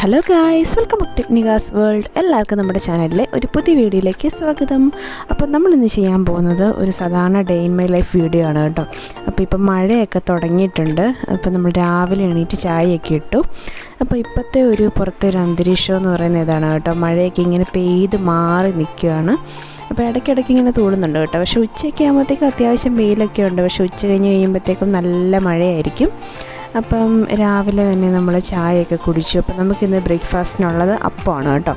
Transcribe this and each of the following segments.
Hello guys welcome to Technicas world എല്ലാവർക്കും നമ്മുടെ ചാനലിലെ ഒരു പുതിയ വീഡിയോയിലേക്ക് സ്വാഗതം. അപ്പോൾ നമ്മൾ ഇന്ന് ചെയ്യാൻ പോകുന്നത് ഒരു സാധാരണ day in my life video ആണ് കേട്ടോ. അപ്പോൾ ഇപ്പം മഴയൊക്കെ തുടങ്ങിയിട്ടുണ്ട്. അപ്പോൾ നമ്മൾ രാവിലെ എണീറ്റ് ചായയൊക്കെ ഇട്ടു. അപ്പോൾ ഇപ്പോഴത്തെ ഒരു പുറത്തെ ഒരു അന്തരീക്ഷം എന്ന് പറയുന്നത് ഇതാണ് കേട്ടോ. മഴയൊക്കെ ഇങ്ങനെ പെയ്ത് മാറി നിൽക്കുകയാണ്. അപ്പോൾ ഇടയ്ക്കിടയ്ക്ക് ഇങ്ങനെ തൂടുന്നുണ്ട് കേട്ടോ. പക്ഷേ ഉച്ചയ്ക്ക് ആകുമ്പോഴത്തേക്കും അത്യാവശ്യം വെയിലൊക്കെ ഉണ്ട്. പക്ഷേ ഉച്ച കഴിഞ്ഞ് കഴിയുമ്പോഴത്തേക്കും നല്ല മഴയായിരിക്കും. അപ്പം രാവിലെ തന്നെ നമ്മൾ ചായയൊക്കെ കുടിച്ചു. അപ്പം നമുക്കിന്ന് ബ്രേക്ക്ഫാസ്റ്റിനുള്ളത് അപ്പമാണ് കേട്ടോ.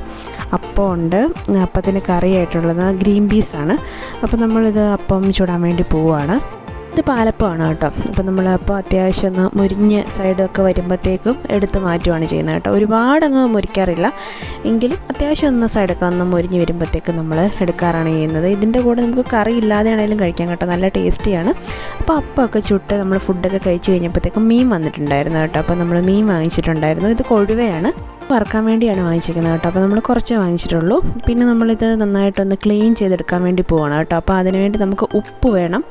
അപ്പം ഉണ്ട്. അപ്പത്തിന് കറിയായിട്ടുള്ളത് ഗ്രീൻ പീസാണ്. അപ്പം നമ്മളിത് അപ്പം ചൂടാൻ വേണ്ടി പോവുകയാണ് ഇത് പാലപ്പമാണ് കേട്ടോ. അപ്പോൾ നമ്മൾ അപ്പോൾ അത്യാവശ്യം ഒന്ന് മുരിഞ്ഞ് സൈഡൊക്കെ വരുമ്പോഴത്തേക്കും എടുത്ത് മാറ്റുവാണ് ചെയ്യുന്നത് കേട്ടോ. ഒരുപാടങ്ങ് മുരിക്കാറില്ല. എങ്കിലും അത്യാവശ്യം ഒന്ന് സൈഡൊക്കെ ഒന്ന് മുരിഞ്ഞ് വരുമ്പോഴത്തേക്കും നമ്മൾ എടുക്കാറാണ് ചെയ്യുന്നത്. ഇതിന്റെ കൂടെ നമുക്ക് കറി ഇല്ലാതെ ആണെങ്കിലും കഴിക്കാം കേട്ടോ. നല്ല ടേസ്റ്റിയാണ്. അപ്പോൾ അപ്പമൊക്കെ ചുട്ട് നമ്മൾ ഫുഡൊക്കെ കഴിച്ച് കഴിഞ്ഞപ്പോഴത്തേക്കും മീൻ വന്നിട്ടുണ്ടായിരുന്നു കേട്ടോ. അപ്പോൾ നമ്മൾ മീൻ വാങ്ങിച്ചിട്ടുണ്ടായിരുന്നു. ഇത് കൊഴുവയാണ്. വറക്കാൻ വേണ്ടിയാണ് വാങ്ങിച്ചിരിക്കുന്നത് കേട്ടോ. അപ്പോൾ നമ്മൾ കുറച്ചേ വാങ്ങിച്ചിട്ടുള്ളൂ. പിന്നെ നമ്മളിത് നന്നായിട്ടൊന്ന് ക്ലീൻ ചെയ്തെടുക്കാൻ വേണ്ടി പോവാണ് കേട്ടോ. അപ്പോൾ അതിനുവേണ്ടി നമുക്ക് ഉപ്പ് വേണം.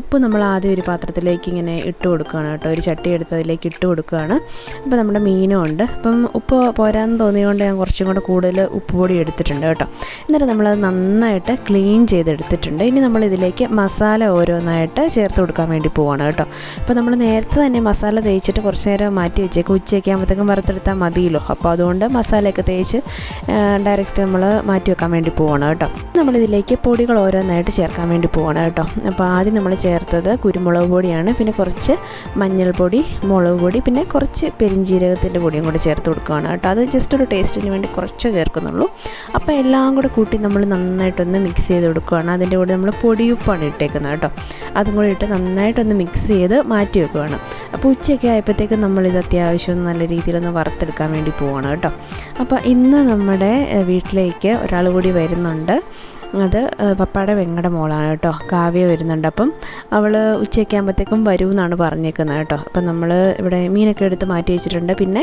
ഉപ്പ് നമ്മൾ ആദ്യം ഒരു പാത്രത്തിലേക്ക് ഇങ്ങനെ ഇട്ട് കൊടുക്കുകയാണ് കേട്ടോ. ഒരു ചട്ടി എടുത്ത് അതിലേക്ക് ഇട്ട് കൊടുക്കുകയാണ്. അപ്പോൾ നമ്മുടെ മീനും ഉണ്ട്. അപ്പം ഉപ്പ് പോരാന്ന് തോന്നിയതുകൊണ്ട് ഞാൻ കുറച്ചും കൂടെ കൂടുതൽ ഉപ്പ് പൊടി എടുത്തിട്ടുണ്ട് കേട്ടോ. എന്നിട്ട് നമ്മളത് നന്നായിട്ട് ക്ലീൻ ചെയ്തെടുത്തിട്ടുണ്ട്. ഇനി നമ്മൾ ഇതിലേക്ക് മസാല ഓരോന്നായിട്ട് ചേർത്ത് കൊടുക്കാൻ വേണ്ടി പോവാണ് കേട്ടോ. അപ്പോൾ നമ്മൾ നേരത്തെ തന്നെ മസാല തേച്ചിട്ട് കുറച്ച് നേരം മാറ്റി വെച്ചേക്കും. ഉച്ചയൊക്കെ ആകുമ്പോഴത്തേക്കും വറുത്തെടുത്താൽ മതിയല്ലോ. അപ്പോൾ അതുകൊണ്ട് മസാലയൊക്കെ തേച്ച് ഡയറക്റ്റ് നമ്മൾ മാറ്റി വെക്കാൻ വേണ്ടി പോവാണ് കേട്ടോ. നമ്മളിതിലേക്ക് പൊടികൾ ഓരോന്നായിട്ട് ചേർക്കാൻ വേണ്ടി പോവാണ് കേട്ടോ. അപ്പോൾ ആദ്യം നമ്മൾ ചേർത്തത് കുരുമുളക് പൊടിയാണ്. പിന്നെ കുറച്ച് മഞ്ഞൾപ്പൊടി മുളക് പൊടി പിന്നെ കുറച്ച് പെരിഞ്ജീരകത്തിന്റെ പൊടിയും കൂടെ ചേർത്ത് കൊടുക്കുകയാണ് കേട്ടോ. അത് ജസ്റ്റ് ഒരു ടേസ്റ്റിന് വേണ്ടി കുറച്ച് ചേർക്കുന്നുള്ളൂ. അപ്പോൾ എല്ലാം കൂടെ കൂട്ടി നമ്മൾ നന്നായിട്ടൊന്ന് മിക്സ് ചെയ്ത് കൊടുക്കുകയാണ്. അതിന്റെ കൂടെ നമ്മൾ പൊടിയുപ്പാണ് ഇട്ടേക്കുന്നത് കേട്ടോ. അതും കൂടി ഇട്ട് നന്നായിട്ടൊന്ന് മിക്സ് ചെയ്ത് മാറ്റി വെക്കുകയാണ്. അപ്പോൾ ഉച്ചയൊക്കെ ആയപ്പോഴത്തേക്കും നമ്മളിത് അത്യാവശ്യം നല്ല രീതിയിലൊന്ന് വറുത്തെടുക്കാൻ വേണ്ടി പോവാണ് കേട്ടോ. അപ്പോൾ ഇന്ന് നമ്മുടെ വീട്ടിലേക്ക് ഒരാൾ കൂടി വരുന്നുണ്ട്. അത് പപ്പയുടെ വെങ്ങടെ മോളാണ് കേട്ടോ. കാവ്യ വരുന്നുണ്ട്. അപ്പം അവൾ ഉച്ചയൊക്കെ വരും എന്നാണ് പറഞ്ഞേക്കുന്നത് കേട്ടോ. അപ്പം നമ്മൾ ഇവിടെ മീനൊക്കെ എടുത്ത് മാറ്റി വെച്ചിട്ടുണ്ട്. പിന്നെ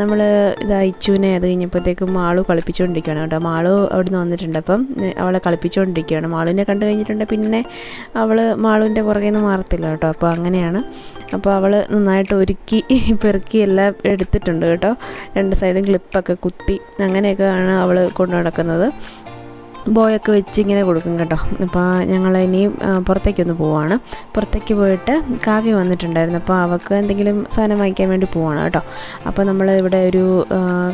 നമ്മൾ ഇത് ഇച്ചുവിനെ അത് കഴിഞ്ഞപ്പോഴത്തേക്കും മാളു കളിപ്പിച്ചുകൊണ്ടിരിക്കുകയാണ് കേട്ടോ. മാളു അവിടുന്ന് വന്നിട്ടുണ്ട്. അപ്പം അവളെ കളിപ്പിച്ചുകൊണ്ടിരിക്കുകയാണ്. മാളുവിനെ കണ്ടു കഴിഞ്ഞിട്ടുണ്ട്. പിന്നെ അവൾ മാളുവിന്റെ പുറകെ നിന്ന് മാറത്തില്ല കേട്ടോ. അപ്പോൾ അങ്ങനെയാണ്. അപ്പോൾ അവൾ നന്നായിട്ട് ഒരുക്കി പെറുക്കി എല്ലാം എടുത്തിട്ടുണ്ട് കേട്ടോ. രണ്ട് സൈഡും ക്ലിപ്പൊക്കെ കുത്തി അങ്ങനെയൊക്കെയാണ് അവൾ കൊണ്ടു നടക്കുന്നത്. ബോയൊക്കെ വെച്ച് ഇങ്ങനെ കൊടുക്കും കേട്ടോ. അപ്പോൾ ഞങ്ങൾ ഇനി പുറത്തേക്കൊന്ന് പോവാണ്. പുറത്തേക്ക് പോയിട്ട് കാവ്യ വന്നിട്ടുണ്ടായിരുന്നു. അപ്പോൾ അവൾക്ക് എന്തെങ്കിലും സാധനം വാങ്ങിക്കാൻ വേണ്ടി പോവാണ് കേട്ടോ. അപ്പോൾ നമ്മൾ ഇവിടെ ഒരു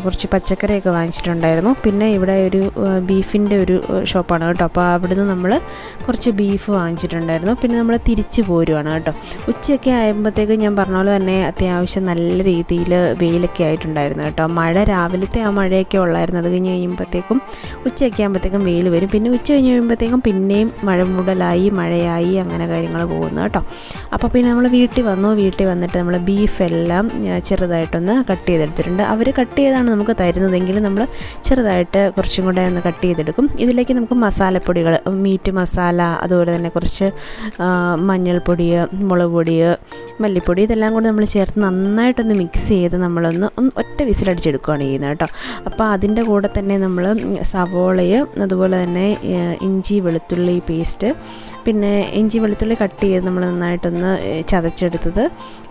കുറച്ച് പച്ചക്കറിയൊക്കെ വാങ്ങിച്ചിട്ടുണ്ടായിരുന്നു. പിന്നെ ഇവിടെ ഒരു ബീഫിന്റെ ഒരു ഷോപ്പാണ് കേട്ടോ. അപ്പോൾ അവിടുന്ന് നമ്മൾ കുറച്ച് ബീഫ് വാങ്ങിച്ചിട്ടുണ്ടായിരുന്നു. പിന്നെ നമ്മൾ തിരിച്ചു പോരുവാണ് കേട്ടോ. ഉച്ചയൊക്കെ ആയപ്പോഴത്തേക്കും ഞാൻ പറഞ്ഞ പോലെ തന്നെ അത്യാവശ്യം നല്ല രീതിയിൽ വെയിലൊക്കെ ആയിട്ടുണ്ടായിരുന്നു കേട്ടോ. മഴ രാവിലത്തെ ആ മഴയൊക്കെ ഉള്ളായിരുന്നു. അത് കഴിഞ്ഞ് കഴിയുമ്പോഴത്തേക്കും ഉച്ചയൊക്കെ ആകുമ്പോഴത്തേക്കും വെയിൽ വരും. പിന്നെ ഉച്ച കഴിഞ്ഞ് കഴിയുമ്പോഴത്തേക്കും പിന്നെയും മഴ മൂടലായി മഴയായി അങ്ങനെ കാര്യങ്ങൾ പോകുന്നു കേട്ടോ. അപ്പോൾ പിന്നെ നമ്മൾ വീട്ടിൽ വന്നു. വീട്ടിൽ വന്നിട്ട് നമ്മൾ ബീഫെല്ലാം ചെറുതായിട്ടൊന്ന് കട്ട് ചെയ്തെടുത്തിട്ടുണ്ട്. അവർ കട്ട് ചെയ്താണ് നമുക്ക് തരുന്നതെങ്കിൽ നമ്മൾ ചെറുതായിട്ട് കുറച്ചും കൂടെ ഒന്ന് കട്ട് ചെയ്തെടുക്കും. ഇതിലേക്ക് നമുക്ക് മസാലപ്പൊടികൾ മീറ്റ് മസാല അതുപോലെ തന്നെ കുറച്ച് മഞ്ഞൾപ്പൊടി മുളക് പൊടി മല്ലിപ്പൊടി ഇതെല്ലാം കൂടെ നമ്മൾ ചേർത്ത് നന്നായിട്ടൊന്ന് മിക്സ് ചെയ്ത് നമ്മളൊന്ന് ഒറ്റ വിസിലടിച്ചെടുക്കുകയാണ് ചെയ്യുന്നത് കേട്ടോ. അപ്പോൾ അതിന്റെ കൂടെ തന്നെ നമ്മൾ സവോളയും അതുപോലെ തന്നെ ഇഞ്ചി വെളുത്തുള്ളി പേസ്റ്റ്. പിന്നെ ഇഞ്ചി വെളുത്തുള്ളി കട്ട് ചെയ്ത് നമ്മൾ നന്നായിട്ടൊന്ന് ചതച്ചെടുത്തത്.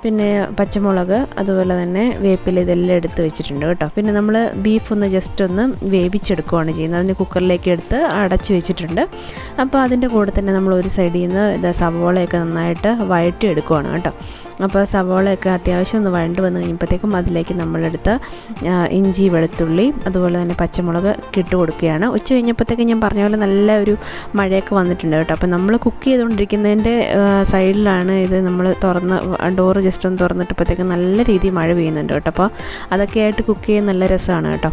പിന്നെ പച്ചമുളക് അതുപോലെ തന്നെ വേപ്പില ഇതെല്ലാം എടുത്ത് വെച്ചിട്ടുണ്ട് കേട്ടോ. പിന്നെ നമ്മൾ ബീഫ് ഒന്ന് ജസ്റ്റ് ഒന്ന് വേവിച്ചെടുക്കുകയാണ് ചെയ്യുന്നത്. അതിന് കുക്കറിലേക്ക് എടുത്ത് അടച്ച് വെച്ചിട്ടുണ്ട്. അപ്പോൾ അതിന്റെ കൂടെ തന്നെ നമ്മൾ ഒരു സൈഡിൽ നിന്ന് ഇത് സവോളയൊക്കെ നന്നായിട്ട് വഴറ്റി എടുക്കുകയാണ് കേട്ടോ. അപ്പോൾ സവോളയൊക്കെ അത്യാവശ്യം ഒന്ന് വഴണ്ട് വന്ന് കഴിയുമ്പോഴത്തേക്കും അതിലേക്ക് നമ്മളെടുത്ത് ഇഞ്ചി വെളുത്തുള്ളി അതുപോലെ തന്നെ പച്ചമുളക് ഇട്ട് കൊടുക്കുകയാണ്. ഉച്ച കഴിഞ്ഞപ്പോഴത്തേക്കും ഞാൻ പറഞ്ഞ പോലെ നല്ല ഒരു മഴയൊക്കെ വന്നിട്ടുണ്ട് കേട്ടോ. അപ്പോൾ നമ്മൾ കുക്ക് ചെയ്തുകൊണ്ടിരിക്കുന്നതിന്റെ സൈഡിലാണ് ഇത് നമ്മൾ തുറന്ന് ഡോറ് ജസ്റ്റ് ഒന്ന് തുറന്നിട്ടപ്പോഴത്തേക്കും നല്ല രീതിയിൽ മഴ പെയ്യുന്നുണ്ട് കേട്ടോ. അപ്പോൾ അതൊക്കെ ആയിട്ട് കുക്ക് ചെയ്യാൻ നല്ല രസമാണ് കേട്ടോ.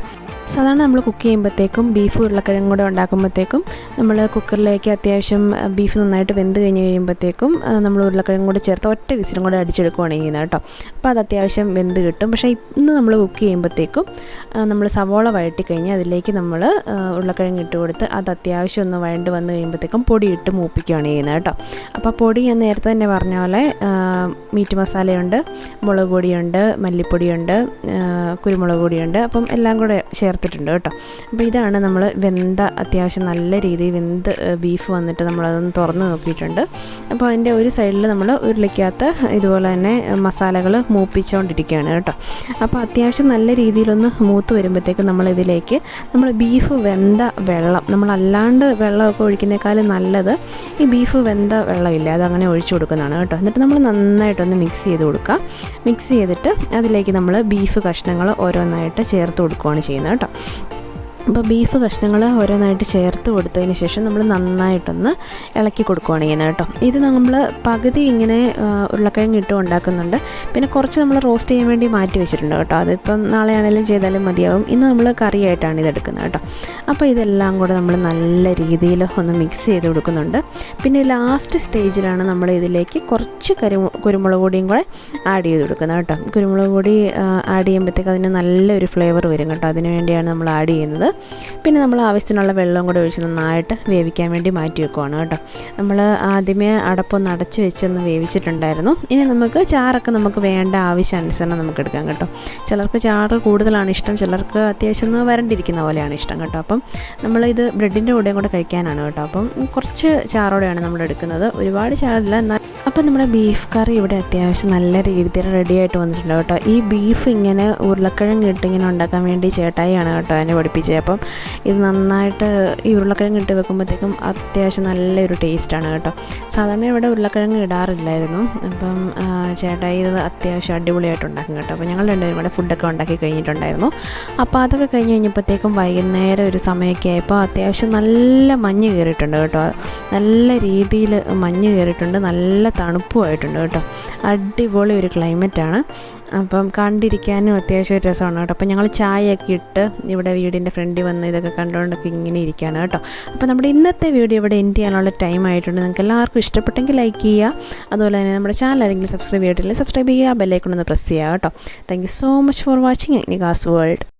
സാധാരണ നമ്മൾ കുക്ക് ചെയ്യുമ്പോഴത്തേക്കും ബീഫ് ഉരുളക്കിഴങ്ങ് കൂടെ ഉണ്ടാക്കുമ്പോഴത്തേക്കും നമ്മൾ കുക്കറിലേക്ക് അത്യാവശ്യം ബീഫ് നന്നായിട്ട് വെന്ത് കഴിഞ്ഞ് കഴിയുമ്പോഴത്തേക്കും നമ്മൾ ഉരുളക്കിഴങ്ങ് കൂടെ ചേർത്ത് ഒറ്റ വിസിലും കൂടെ അടിച്ചെടുക്കുകയാണ് ചെയ്യുന്നത് കേട്ടോ. അപ്പോൾ അത് അത്യാവശ്യം വെന്ത് കിട്ടും. പക്ഷേ ഇന്ന് നമ്മൾ കുക്ക് ചെയ്യുമ്പോഴത്തേക്കും നമ്മൾ സവോള വഴട്ടി കഴിഞ്ഞ് അതിലേക്ക് നമ്മൾ ഉരുളക്കിഴങ്ങ് ഇട്ട് കൊടുത്ത് അത് അത്യാവശ്യം ഒന്ന് വഴണ്ട് വന്ന് കഴിയുമ്പോഴത്തേക്കും പൊടി ഇട്ട് മൂപ്പിക്കുകയാണ് ചെയ്യുന്നത് കേട്ടോ. അപ്പോൾ പൊടി ഞാൻ നേരത്തെ തന്നെ പറഞ്ഞ പോലെ മീറ്റ് മസാലയുണ്ട് മുളക് പൊടിയുണ്ട് മല്ലിപ്പൊടിയുണ്ട് കുരുമുളക് പൊടിയുണ്ട്. അപ്പം എല്ലാം കൂടെ ചേർത്തിട്ടുണ്ട് കേട്ടോ. അപ്പോൾ ഇതാണ് നമ്മൾ വെന്ത അത്യാവശ്യം നല്ല രീതിയിൽ വെന്ത് ബീഫ് വന്നിട്ട് നമ്മളതൊന്ന് തുറന്ന് നോക്കിയിട്ടുണ്ട്. അപ്പോൾ അതിന്റെ ഒരു സൈഡിൽ നമ്മൾ ഉരുളിക്കകത്ത് ഇതുപോലെ തന്നെ മസാലകൾ മൂപ്പിച്ചുകൊണ്ടിരിക്കുകയാണ് കേട്ടോ. അപ്പോൾ അത്യാവശ്യം നല്ല രീതിയിലൊന്ന് മൂത്ത് വരുമ്പോഴത്തേക്കും നമ്മളിതിലേക്ക് നമ്മൾ ബീഫ് വെന്ത വെള്ളം നമ്മളല്ലാണ്ട് വെള്ളമൊക്കെ ഒഴിക്കുന്നേക്കാളും നല്ലത് ഈ ബീഫ് വെന്ത വെള്ളമില്ല അതങ്ങനെ ഒഴിച്ചു കൊടുക്കുന്നതാണ് കേട്ടോ. എന്നിട്ട് നമ്മൾ നന്നായിട്ടൊന്ന് മിക്സ് ചെയ്ത് കൊടുക്കുക. മിക്സ് ചെയ്തിട്ട് അതിലേക്ക് നമ്മൾ ബീഫ് കഷ്ണങ്ങൾ ഓരോന്നായിട്ട് ചേർത്ത് കൊടുക്കുകയാണ് ചെയ്യുന്നത് കേട്ടോ അപ്പോൾ ബീഫ് കഷ്ണങ്ങൾ ഓരോന്നായിട്ട് ചേർത്ത് കൊടുത്തതിന് ശേഷം നമ്മൾ നന്നായിട്ടൊന്ന് ഇളക്കി കൊടുക്കുകയാണ് ചെയ്യുന്നത് കേട്ടോ. ഇത് നമ്മൾ പകുതി ഇങ്ങനെ ഉരുളക്കിഴങ്ങ് ഇട്ട് ഉണ്ടാക്കുന്നുണ്ട്. പിന്നെ കുറച്ച് നമ്മൾ റോസ്റ്റ് ചെയ്യാൻ വേണ്ടി മാറ്റി വെച്ചിട്ടുണ്ട് കേട്ടോ. അതിപ്പം നാളെ ആണെങ്കിലും ചെയ്താലും മതിയാവും. ഇന്ന് നമ്മൾ കറിയായിട്ടാണ് ഇത് എടുക്കുന്നത് കേട്ടോ. അപ്പോൾ ഇതെല്ലാം കൂടെ നമ്മൾ നല്ല രീതിയിൽ ഒന്ന് മിക്സ് ചെയ്ത് കൊടുക്കുന്നുണ്ട്. പിന്നെ ലാസ്റ്റ് സ്റ്റേജിലാണ് നമ്മൾ ഇതിലേക്ക് കുറച്ച് കരി കുരുമുളക് പൊടിയും കൂടെ ആഡ് ചെയ്ത് കൊടുക്കുന്നത് കേട്ടോ. കുരുമുളക് പൊടി ആഡ് ചെയ്യുമ്പോഴത്തേക്ക് അതിന് നല്ലൊരു ഫ്ലേവർ വരും കേട്ടോ. അതിന് വേണ്ടിയാണ് നമ്മൾ ആഡ് ചെയ്യുന്നത്. പിന്നെ നമ്മൾ ആവശ്യത്തിനുള്ള വെള്ളവും കൂടെ ഒഴിച്ച് നന്നായിട്ട് വേവിക്കാൻ വേണ്ടി മാറ്റി വെക്കുവാണ് കേട്ടോ. നമ്മൾ ആദ്യമേ അടപ്പൊന്ന് അടച്ച് വെച്ചൊന്ന് വേവിച്ചിട്ടുണ്ടായിരുന്നു. ഇനി നമുക്ക് ചാറൊക്കെ നമുക്ക് വേണ്ട ആവശ്യാനുസരണം നമുക്ക് എടുക്കാം കേട്ടോ. ചിലർക്ക് ചാറ് കൂടുതലാണ് ഇഷ്ടം ചിലർക്ക് അത്യാവശ്യം ഒന്ന് വരണ്ടിരിക്കുന്ന പോലെയാണ് ഇഷ്ടം കേട്ടോ. അപ്പം നമ്മളിത് ബ്രെഡിന്റെ കൂടെയും കൂടെ കഴിക്കാനാണ് കേട്ടോ. അപ്പം കുറച്ച് ചാറോടെയാണ് നമ്മൾ എടുക്കുന്നത്. ഒരുപാട് ചാറില്ല എന്നാൽ അപ്പം നമ്മുടെ ബീഫ് കറി ഇവിടെ അത്യാവശ്യം നല്ല രീതിയിൽ റെഡി ആയിട്ട് വന്നിട്ടുണ്ട് കേട്ടോ. ഈ ബീഫ് ഇങ്ങനെ ഉരുളക്കിഴങ്ങ് ഇട്ട് ഇങ്ങനെ ഉണ്ടാക്കാൻ വേണ്ടി ചേട്ടായിയാണ് കേട്ടോ എന്നെ പഠിപ്പിച്ചത്. അപ്പം ഇത് നന്നായിട്ട് ഈ ഉരുളക്കിഴങ്ങ് ഇട്ട് വെക്കുമ്പോഴത്തേക്കും അത്യാവശ്യം നല്ലൊരു ടേസ്റ്റാണ് കേട്ടോ. സാധാരണ ഇവിടെ ഉരുളക്കിഴങ്ങ് ഇടാറില്ലായിരുന്നു. അപ്പം ചേട്ടായി ഇത് അത്യാവശ്യം അടിപൊളിയായിട്ട് ഉണ്ടാക്കും കേട്ടോ. അപ്പോൾ ഞങ്ങൾ രണ്ടുപേരും കൂടെ ഫുഡൊക്കെ ഉണ്ടാക്കി കഴിഞ്ഞിട്ടുണ്ടായിരുന്നു. അപ്പോൾ അതൊക്കെ കഴിഞ്ഞ് കഴിഞ്ഞപ്പോഴത്തേക്കും വൈകുന്നേരം ഒരു സമയമൊക്കെ ആയപ്പോൾ അത്യാവശ്യം നല്ല മഞ്ഞ് കയറിയിട്ടുണ്ട് കേട്ടോ. നല്ല രീതിയിൽ മഞ്ഞ് കയറിയിട്ടുണ്ട്. നല്ല തണുപ്പുമായിട്ടുണ്ട് കേട്ടോ. അടിപൊളി ഒരു ക്ലൈമറ്റാണ്. അപ്പം കണ്ടിരിക്കാനും അത്യാവശ്യം ഒരു രസമാണ് കേട്ടോ. അപ്പം ഞങ്ങൾ ചായയൊക്കെ ഇട്ട് ഇവിടെ വീടിന്റെ ഫ്രണ്ടിൽ വന്ന് ഇതൊക്കെ കണ്ടുകൊണ്ടൊക്കെ ഇങ്ങനെ ഇരിക്കുകയാണ് കേട്ടോ. അപ്പോൾ നമ്മുടെ ഇന്നത്തെ വീഡിയോ ഇവിടെ എൻഡ് ചെയ്യാനുള്ള ടൈം ആയിട്ടുണ്ട്. നിങ്ങൾക്ക് എല്ലാവർക്കും ഇഷ്ടപ്പെട്ടെങ്കിൽ ലൈക്ക് ചെയ്യുക. അതുപോലെ തന്നെ നമ്മുടെ ചാനൽ ആരെങ്കിലും സബ്സ്ക്രൈബ് ചെയ്തിട്ടില്ലെങ്കിൽ സബ്സ്ക്രൈബ് ചെയ്യുക. ബെല്ലൈക്കൊണ്ടൊന്ന് പ്രസ് ചെയ്യുക കേട്ടോ. Thank so much for watching നിഗാസ് world